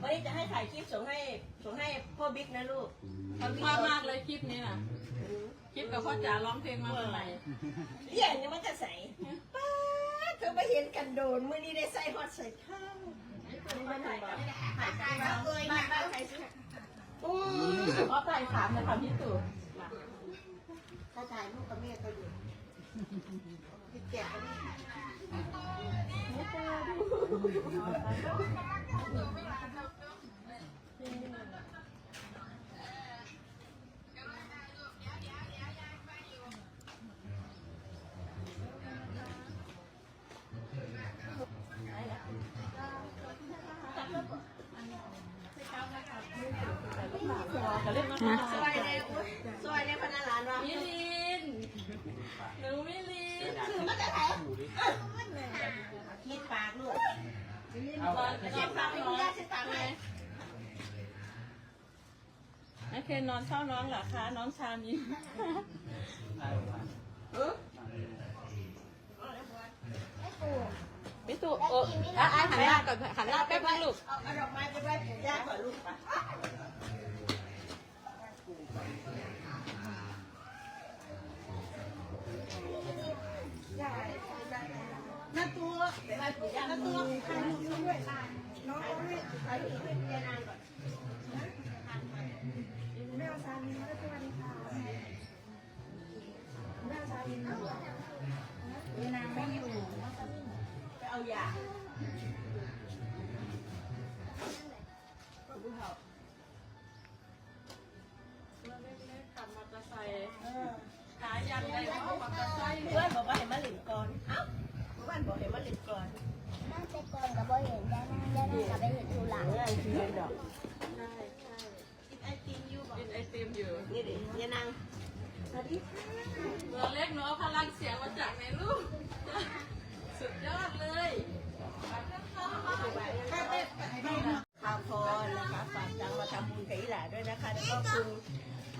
วันนี้จะให้ถ่ายคลิปส่งให้ส่งให้พ่อบิ๊กนะลูกชอบมากเลยคลิปนี้น่ะ คลิปกับพ่อจ๋าร้องเพลงมาเมื่อไหร่เรียนยังมันจะใส่ป้าดเธอไปเห็นกันโดนมื่อนี้ได้ใส่ฮอตใส่ข้าวนี่มันถ่ายกันถ่ายกันมาเลยมาถ่ายสิอืมเพราะใจถามในความพิสูจน์ถ้าถ่ายลูกกับแม่ก็อยู่พี่แกะก็ได้จะเล่นมาส วยเลยอุ๊ยสวยเลยพนันหลานว่ามิลินหนูมิลินคือมันจะไหนคิดปากลูกตอนตอนพักไม่น้รู้องยากคิดปากไหมไอ้เคนนอนเฝ้าน้องเหรอคะ น้องชามีเออพิสูจน์โอ้อะอะหันหน้าก่อนหันหน้าแป๊บนึงลูกเอาเอาดอกไม้ไปไว้ปลูกย่าก่อนลูกไป เอาให้ถ่ายรูปให้ยานางก่อนแม่เอาซาลินมาด้วยสวัสดีค่ะแม่เอาซาลินมาด้วยเวนางไม่อยู่ไปเอายาขับมอเตอร์ไซค์หายันได้ว่ามอเตอร์ไซค์เพื่อนบอกว่าเห็นมาหลินก่อนเอ้า เพื่อนบอกเห็นมาหลินก่อนนั่งไปก่อนกับบ่เห็นได้นั่งได้นั่งกับไปเห็นทูหลังเออคือเงินดอกใช่ใช่กินไอติมอยู่บอกกินไอติมอยู่นี่ดิยานางสวัสดีค่ะตัวเล็กหนูเอาพลังเสียงมาจากไหนลูกสุดยอดเลยข่าวพรนะคะฝากตังมาทำบุญกับอีหล่าด้วยนะคะแล้วก็คุณ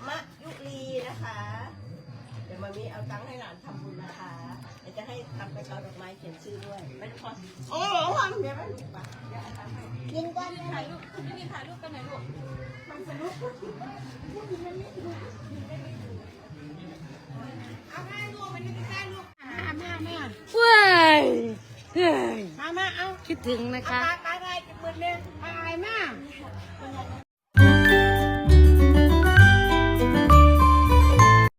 มะยุรีนะคะ เดี๋ยวมามีเอาตังค์ให้หลานทำบุญนะคะ ไปเอาดอกไม้เขียนชื่อด้วยไปทุกคนโอ้โหวันเดี๋ยวไปลูกปะยิงก้อนถ่ายรูปคุณพี่ถ่ายรูปกันไหน่อยลูกมันสนุกเอาแม่ลูกมันนี่แม่ลูกอาแม่แม่เฮ้ยเฮ้ยมาแม่เอาคิดถึงนะคะไปไปไปมือเนี่ยไปแม่